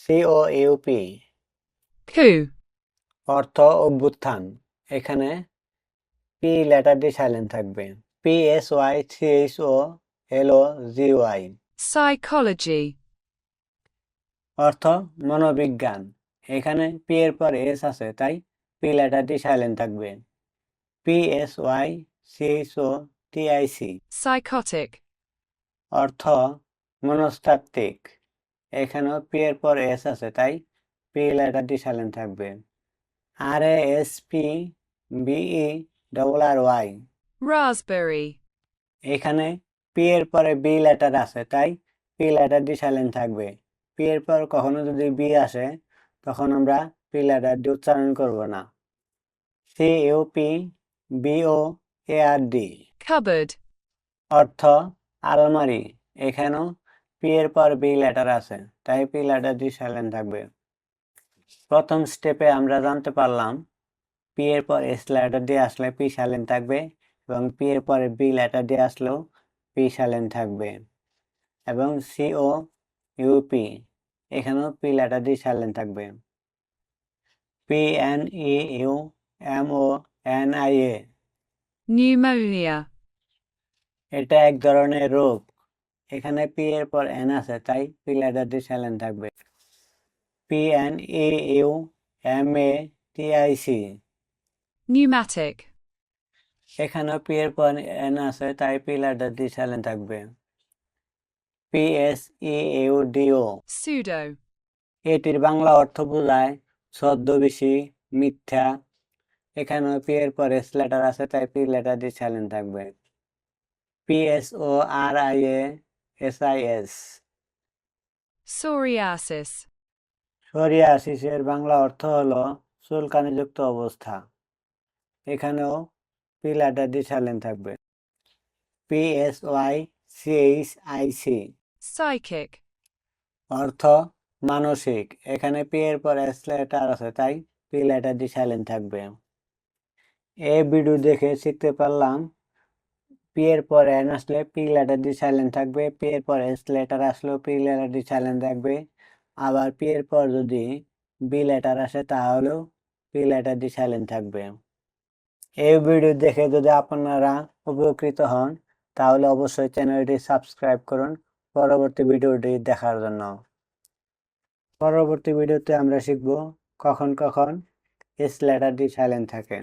C O UP coup, অর্থ অভ্যুত্থান। এখানে পি লেটারটি সাইলেন্ট থাকবে। P S Y C H O L O G Y psychology, অর্থ মনোবিজ্ঞান। এখানে পি এর পর এস আছে তাই পি লেটারটি সাইলেন্ট থাকবে। P S Y C H O T I C psychotic, অর্থ মনস্তাত্ত্বিক। এখানেও পি এর পর এস আছে তাই পি লেটারটি সাইলেন্ট থাকবে। R A S P B E double R Y raspberry, এখানে পি এর পরে বি লেটার আছে তাই পি লেটারটি সাইলেন্ট থাকবে। পি এর পর কখনো যদি বি আসে তখন আমরা পি লেটারটি উচ্চারণ করব না। C U P B O A R D cupboard, অর্থ আলমারি। এখানেও পি এর পর বি লেটার আছে তাই পি লেটারটি সাইলেন্ট থাকবে। প্রথম স্টেপে আমরা জানতে পারলাম পি এর পর এস লেটার দিয়ে আসলে পি সাইলেন্ট থাকবে এবং পি এর পরে বি লেটার দিয়ে আসলেও পি সাইলেন্ট থাকবে এবং সি ও ইউপি এখানেও পি লেটার দিয়ে সাইলেন্ট থাকবে। P N E U M O N I A. pneumonia, এটা এক ধরনের রোগ। এখানে পি এর পর এন আছে তাই পি লেটারটি সাইলেন্ট থাকবে। P N E U M A T I C pneumatic, এখানেও পি এর পর এন আছে তাই পি লেটারটি সাইলেন্ট থাকবে। P S E U D O pseudo, এটির বাংলা অর্থ বোঝায় ছদ্মবেশী মিথ্যা। এখানেও পি এর পর এস লেটার আছে তাই পি লেটারটি সাইলেন্ট থাকবে। P S O R I A S I S psoriasis, সোরিয়াসিসের বাংলা অর্থ হলো চুলকানিযুক্ত অবস্থা। এখানেও পি লেটারটি সাইলেন্ট থাকবে। P S Y C H I C psychic, অর্থ মানসিক। এখানে পি এর পর এস লেটার আছে তাই পি লেটারটি সাইলেন্ট থাকবে। এই ভিডিও দেখে শিখতে পারলাম। পি এর পর এন আসলে পি লেটারটি সাইলেন্ট থাকবে পি এর পর এস লেটার আসলেও পি লেটারটি সাইলেন্ট থাকবে। আবার পি এর পর যদি বি লেটার আসে তাহলেও পি লেটারটি সাইলেন্ট থাকবে। এই ভিডিও দেখে যদি আপনারা উপকৃত হন, তাহলে অবশ্যই চ্যানেলটি সাবস্ক্রাইব করুন পরবর্তী ভিডিওটি দেখার জন্য। পরবর্তী ভিডিওতে আমরা শিখব কখন কখন এস লেটারটি সাইলেন্ট থাকে।